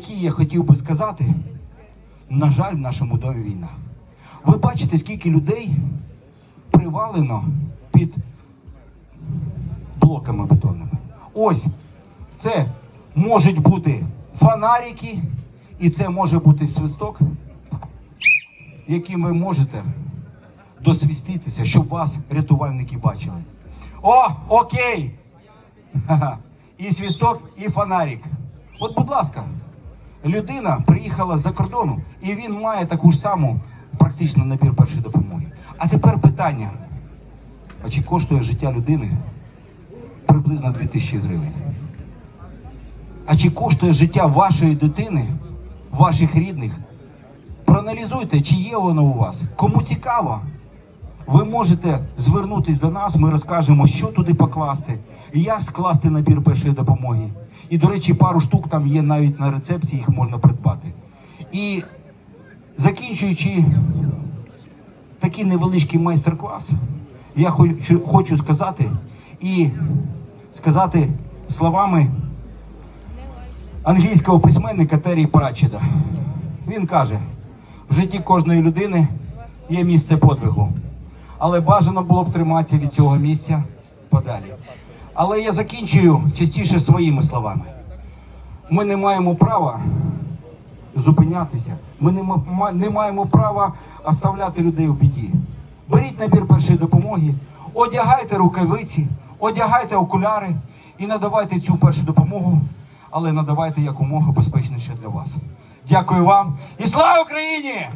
які я хотів би сказати, на жаль, в нашому домі війна. Ви бачите, скільки людей привалено під блоками бетонними. Ось це можуть бути фонарики, і це може бути свисток, яким ви можете досвіститися, щоб вас рятувальники бачили. О, окей! І свісток, і фонарик. От, будь ласка, людина приїхала з-за кордону, і він має таку ж саму практично набір першої допомоги. А тепер питання: а чи коштує життя людини приблизно 2000 гривень? А чи коштує життя вашої дитини, ваших рідних? Проаналізуйте, чи є воно у вас. Кому цікаво, ви можете звернутися до нас, ми розкажемо, що туди покласти, як скласти набір першої допомоги. І, до речі, пару штук там є навіть на рецепції, їх можна придбати. І закінчуючи такий невеличкий майстер-клас, я хочу, хочу сказати і сказати словами англійського письменника Террі Пратчеда. Він каже: в житті кожної людини є місце подвигу, але бажано було б триматися від цього місця подалі. Але я закінчую частіше своїми словами. Ми не маємо права зупинятися. Ми не, ма- не маємо права оставляти людей в біді. Беріть набір першої допомоги, одягайте рукавиці, одягайте окуляри і надавайте цю першу допомогу, але надавайте якомога безпечніше для вас. Дякую вам і слава Україні!